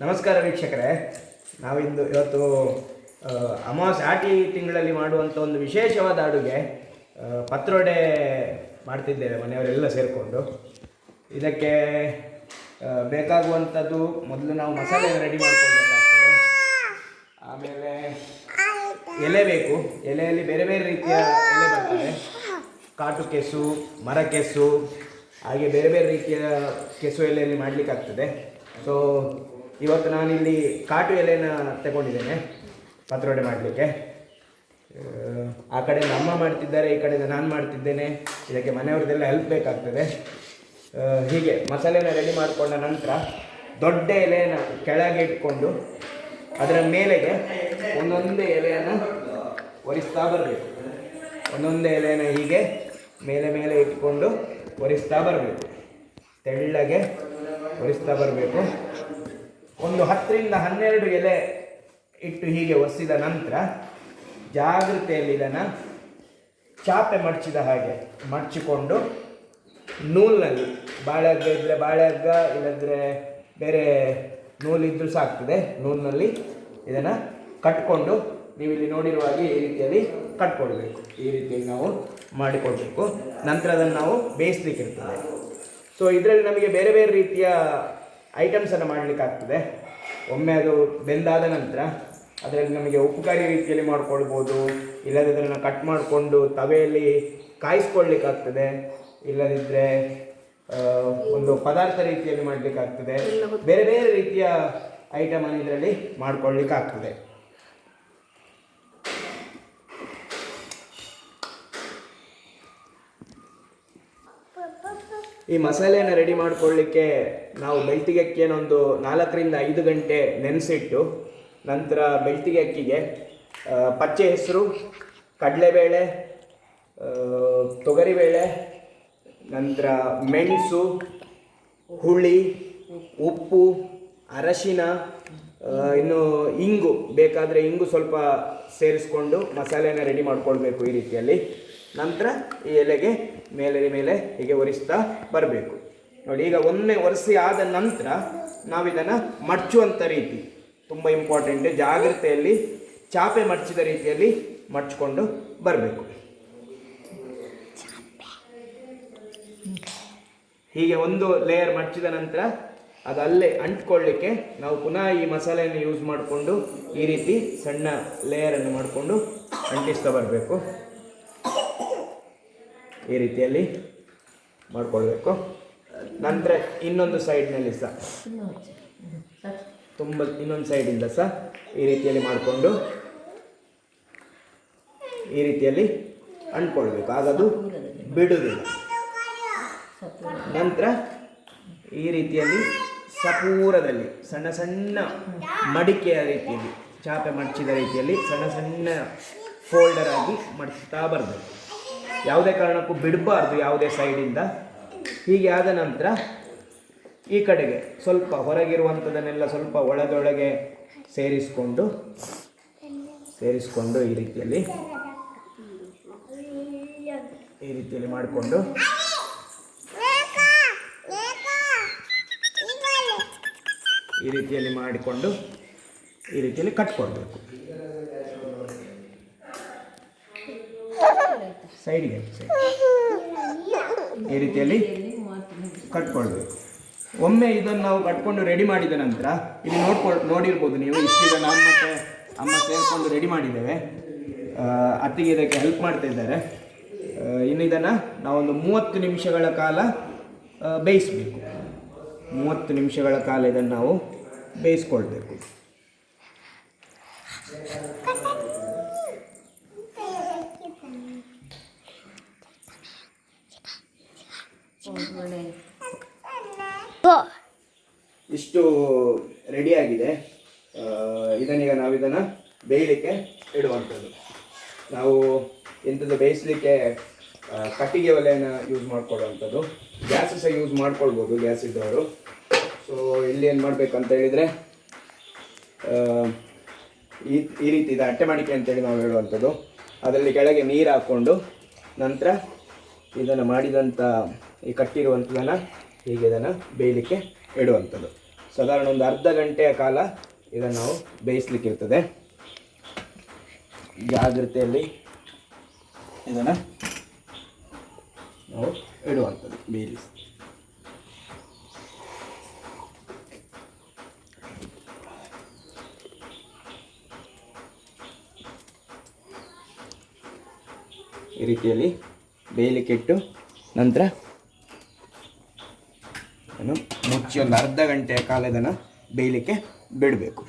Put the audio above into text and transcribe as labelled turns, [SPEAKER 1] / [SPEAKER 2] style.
[SPEAKER 1] ನಮಸ್ಕಾರ ವೀಕ್ಷಕರೇ. ನಾವಿಂದು ಇವತ್ತು ಅಮಾವಾಸ್ಯೆ ಆಟಿ ತಿಂಗಳಲ್ಲಿ ಮಾಡುವಂಥ ಒಂದು ವಿಶೇಷವಾದ ಅಡುಗೆ ಪತ್ರೊಡೆ ಮಾಡ್ತಿದ್ದೇವೆ ಮನೆಯವರೆಲ್ಲ ಸೇರಿಕೊಂಡು. ಇದಕ್ಕೆ ಬೇಕಾಗುವಂಥದ್ದು ಮೊದಲು ನಾವು ಮಸಾಲೆ ರೆಡಿ ಮಾಡ್ಕೊಳ್ಬೇಕಾಗ್ತದೆ. ಆಮೇಲೆ ಎಲೆ ಬೇಕು. ಎಲೆಯಲ್ಲಿ ಬೇರೆ ಬೇರೆ ರೀತಿಯ ಎಲೆ ಬರ್ತದೆ ಕಾಟು ಕೆಸು, ಮರ ಕೆಸು, ಹಾಗೆ ಬೇರೆ ಬೇರೆ ರೀತಿಯ ಕೆಸು ಎಲೆಯಲ್ಲಿ ಮಾಡಲಿಕ್ಕಾಗ್ತದೆ. ಸೊ ಇವತ್ತು ನಾನಿಲ್ಲಿ ಕಾಟು ಎಲೆನ ತಗೊಂಡಿದ್ದೇನೆ. ಪತ್ರೊಡೆ ಮಾಡಲಿಕ್ಕೆ. ಆ ಕಡೆಯಿಂದ ಅಮ್ಮ ಮಾಡ್ತಿದ್ದಾರೆ, ಈ ಕಡೆಯಿಂದ ನಾನು ಮಾಡ್ತಿದ್ದೇನೆ. ಇದಕ್ಕೆ ಮನೆಯವ್ರದ್ದೆಲ್ಲ ಹೆಲ್ಪ್ ಬೇಕಾಗ್ತದೆ. ಹೀಗೆ ಮಸಾಲೆನ ರೆಡಿ ಮಾಡಿಕೊಂಡ ನಂತರ ದೊಡ್ಡ ಎಲೆನ ಕೆಳಗೆ ಇಟ್ಕೊಂಡು ಅದರ ಮೇಲೆಗೆ ಒಂದೊಂದೇ ಎಲೆಯನ್ನು ಒರಿಸ್ತಾ ಬರಬೇಕು. ಒಂದೊಂದೇ ಎಲೆನ ಹೀಗೆ ಮೇಲೆ ಮೇಲೆ ಇಟ್ಕೊಂಡು ಒರಿಸ್ತಾ ಬರಬೇಕು. ತೆಳ್ಳಗೆ ಒರೆಸ್ತಾ ಬರಬೇಕು. ಒಂದು ಹತ್ತರಿಂದ ಹನ್ನೆರಡು ಎಲೆ ಇಟ್ಟು ಹೀಗೆ ಒರೆಸಿದ ನಂತರ ಜಾಗ್ರತೆಯಲ್ಲಿ ಇದನ್ನು ಚಾಪೆ ಮಡಚಿದ ಹಾಗೆ ಮಡಚಿಕೊಂಡು ನೂಲಿನಲ್ಲಿ ಬಾಳೆಹಗ್ಗ ಇದ್ದರೆ ಬಾಳೆಹಗ್ಗ, ಇಲ್ಲದ್ರೆ ಬೇರೆ ನೂಲಿದ್ರೂ ಆಗ್ತದೆ ನೂಲಿನಲ್ಲಿ ಇದನ್ನು ಕಟ್ಕೊಂಡು ನೀವು ಇಲ್ಲಿ ನೋಡಿರುವ ಹಾಗೆ ಈ ರೀತಿಯಲ್ಲಿ ಕಟ್ಕೊಳ್ಬೇಕು ಈ ರೀತಿಯಲ್ಲಿ ನಾವು ಮಾಡಿಕೊಡ್ಬೇಕು. ನಂತರ ಅದನ್ನು ನಾವು ಬೇಯಿಸ್ಲಿಕ್ಕೆ ಇರ್ತದೆ ಸೊ ಇದರಲ್ಲಿ ನಮಗೆ ಬೇರೆ ಬೇರೆ ರೀತಿಯ ಐಟಮ್ಸನ್ನು ಮಾಡಲಿಕ್ಕಾಗ್ತದೆ ಒಮ್ಮೆ ಅದು ಬೆಂದಾದ ನಂತರ ಅದರಲ್ಲಿ ನಮಗೆ ಉಪಕಾರಿ ರೀತಿಯಲ್ಲಿ ಮಾಡ್ಕೊಳ್ಬೋದು ಇಲ್ಲದಿದ್ದರೆ ಅದನ್ನು ಕಟ್ ಮಾಡಿಕೊಂಡು ತವೆಯಲ್ಲಿ ಕಾಯಿಸ್ಕೊಳ್ಲಿಕ್ಕಾಗ್ತದೆ ಇಲ್ಲದಿದ್ದರೆ ಒಂದು ಪದಾರ್ಥ ರೀತಿಯಲ್ಲಿ ಮಾಡಲಿಕ್ಕಾಗ್ತದೆ ಬೇರೆ ಬೇರೆ ರೀತಿಯ ಐಟಮನ್ನು ಇದರಲ್ಲಿ ಮಾಡ್ಕೊಳ್ಲಿಕ್ಕಾಗ್ತದೆ ಈ ಮಸಾಲೆಯನ್ನು ರೆಡಿ ಮಾಡ್ಕೊಳ್ಳಿಕ್ಕೆ ನಾವು ಬೆಳ್ತಿಗೆ ಅಕ್ಕಿಯನ್ನು ಒಂದು ನಾಲ್ಕರಿಂದ ಐದು ಗಂಟೆ ನೆನೆಸಿಟ್ಟು ನಂತರ ಬೆಳ್ತಿಗೆ ಅಕ್ಕಿಗೆ ಪಚ್ಚೆ ಹೆಸರು, ಕಡಲೆಬೇಳೆ ತೊಗರಿಬೇಳೆ, ನಂತರ ಮೆಣಸು, ಹುಳಿ, ಉಪ್ಪು, ಅರಶಿನ ಇನ್ನು ಇಂಗು ಬೇಕಾದರೆ ಇಂಗು ಸ್ವಲ್ಪ ಸೇರಿಸ್ಕೊಂಡು ಮಸಾಲೆಯನ್ನು ರೆಡಿ ಮಾಡ್ಕೊಳ್ಬೇಕು ಈ ರೀತಿಯಲ್ಲಿ. ನಂತರ ಈ ಎಲೆಗೆ ಮೇಲೆ ಮೇಲೆ ಹೀಗೆ ಒರೆಸ್ತಾ ಬರಬೇಕು. ನೋಡಿ, ಈಗ ಒಮ್ಮೆ ಒರೆಸಿ ಆದ ನಂತರ ನಾವಿದನ್ನು ಮಡ್ಚುವಂಥ ರೀತಿ, ತುಂಬ ಇಂಪಾರ್ಟೆಂಟ್ ಜಾಗ್ರತೆಯಲ್ಲಿ ಚಾಪೆ ಮಡಚಿದ ರೀತಿಯಲ್ಲಿ ಮಡ್ಚಿಕೊಂಡು ಬರಬೇಕು. ಹೀಗೆ ಒಂದು ಲೇಯರ್ ಮಡಚಿದ ನಂತರ ಅದು ಅಲ್ಲೇ ಅಂಟ್ಕೊಳ್ಳಿಕ್ಕೆ ನಾವು ಪುನಃ ಈ ಮಸಾಲೆಯನ್ನು ಯೂಸ್ ಮಾಡಿಕೊಂಡು ಈ ರೀತಿ ಸಣ್ಣ ಲೇಯರನ್ನು ಮಾಡಿಕೊಂಡು ಅಂಟಿಸ್ತಾ ಬರಬೇಕು. ಈ ರೀತಿಯಲ್ಲಿ ಮಾಡ್ಕೊಳ್ಬೇಕು. ನಂತರ ಇನ್ನೊಂದು ಸೈಡ್ನಲ್ಲಿ ಸಹ. ತುಂಬ ಇನ್ನೊಂದು ಸೈಡಿಂದ ಸಹ ಈ ರೀತಿಯಲ್ಲಿ ಮಾಡಿಕೊಂಡು ಈ ರೀತಿಯಲ್ಲಿ ಅಂಟ್ಕೊಳ್ಬೇಕು. ಆಗದು ಬಿಡುವುದಿಲ್ಲ ನಂತರ ಈ ರೀತಿಯಲ್ಲಿ ಸಪೂರದಲ್ಲಿ ಸಣ್ಣ ಸಣ್ಣ ಮಡಿಕೆಯ ರೀತಿಯಲ್ಲಿ, ಚಾಪೆ ಮಡಚಿದ ರೀತಿಯಲ್ಲಿ ಸಣ್ಣ ಸಣ್ಣ ಫೋಲ್ಡರ್ ಆಗಿ ಮಡಿಸ್ತಾ ಬರಬೇಕು ಯಾವುದೇ ಕಾರಣಕ್ಕೂ ಬಿಡಬಾರ್ದು ಯಾವುದೇ ಸೈಡಿಂದ. ಹೀಗೆ ಆದ ನಂತರ ಈ ಕಡೆಗೆ ಸ್ವಲ್ಪ ಹೊರಗಿರುವಂಥದ್ದನ್ನೆಲ್ಲ ಸ್ವಲ್ಪ ಒಳಗೊಳಗೆ ಸೇರಿಸಿಕೊಂಡು, ಸೇರಿಸ್ಕೊಂಡು ಈ ರೀತಿಯಲ್ಲಿ ಈ ರೀತಿಯಲ್ಲಿ ಮಾಡಿಕೊಂಡು. ಈ ರೀತಿಯಲ್ಲಿ ಮಾಡಿಕೊಂಡು, ಈ ರೀತಿಯಲ್ಲಿ ಕಟ್ಕೊಳ್ಬೇಕು. ಸೈಡಿಗೆ ಸೈಡ್. ಈ ರೀತಿಯಲ್ಲಿ ಕಟ್ಕೊಳ್ಬೇಕು. ಒಮ್ಮೆ ಇದನ್ನು ನಾವು ಕಟ್ಕೊಂಡು ರೆಡಿ ಮಾಡಿದ ನಂತರ ಇಲ್ಲಿ ನೋಡ್ಕೊಳ್ ನೋಡಿರ್ಬೋದು ನೀವು ಇಷ್ಟೀಗ ನಾನು ಮತ್ತೆ ಅಮ್ಮ ಸೇರಿಕೊಂಡು ರೆಡಿ ಮಾಡಿದ್ದೇವೆ. ಅತ್ತಿಗೆ ಇದಕ್ಕೆ ಹೆಲ್ಪ್ ಮಾಡ್ತಾ ಇದ್ದಾರೆ. ಇನ್ನು ಇದನ್ನು ನಾವೊಂದು ಮೂವತ್ತು ನಿಮಿಷಗಳ ಕಾಲ ಬೇಯಿಸಬೇಕು. ಮೂವತ್ತು ನಿಮಿಷಗಳ ಕಾಲ ಇದನ್ನು ನಾವು ಬೇಯಿಸ್ಕೊಳ್ಬೇಕು. ಇಷ್ಟು ರೆಡಿಯಾಗಿದೆ ಇದನ್ನೀಗ ನಾವು ಇದನ್ನು ಬೇಯಲಿಕ್ಕೆ ಇಡುವಂಥದ್ದು. ನಾವು ಇಂಥದ್ದು ಬೇಯಿಸಲಿಕ್ಕೆ ಕಟ್ಟಿಗೆ ಒಲೆಯನ್ನು ಯೂಸ್ ಮಾಡ್ಕೊಳ್ಳುವಂಥದ್ದು ಗ್ಯಾಸ್ ಸಹ ಯೂಸ್ ಮಾಡ್ಕೊಳ್ಬೋದು ಗ್ಯಾಸ್ ಇದ್ದವರು. ಸೊ ಇಲ್ಲಿ ಏನು ಮಾಡಬೇಕಂತ ಹೇಳಿದರೆ ಈ ಈ ರೀತಿ ಇದು ಅಟ್ಟೆ ಮಾಡಿಕೆ ಅಂತೇಳಿ ನಾವು ಹೇಳುವಂಥದ್ದು. ಅದರಲ್ಲಿ ಕೆಳಗೆ ನೀರು ಹಾಕ್ಕೊಂಡು ನಂತರ ಇದನ್ನು ಮಾಡಿದಂಥ ಈ ಕಟ್ಟಿರುವಂಥದ್ದನ್ನು ಹೀಗೆ ಇದನ್ನು ಬೇಯಲಿಕ್ಕೆ ಇಡುವಂಥದ್ದು. ಸಾಧಾರಣ ಒಂದು ಅರ್ಧ ಗಂಟೆಯ ಕಾಲ ಇದನ್ನು ನಾವು ಬೇಯಿಸ್ಲಿಕ್ಕಿರ್ತದೆ. ಜಾಗ್ರತೆಯಲ್ಲಿ ಇದನ್ನು ನಾವು ಇಡುವಂಥದ್ದು ಬೇಯಿಸ್ ಈ ರೀತಿಯಲ್ಲಿ ಬೇಯಲಿಕ್ಕೆ ಇಟ್ಟು ನಂತರ ಇದನ್ನು ಮುಚ್ಚಿ ಒಂದು ಅರ್ಧ ಗಂಟೆಯ ಕಾಲ ಇದನ್ನು ಬೇಯಲಿಕ್ಕೆ ಬಿಡಬೇಕು.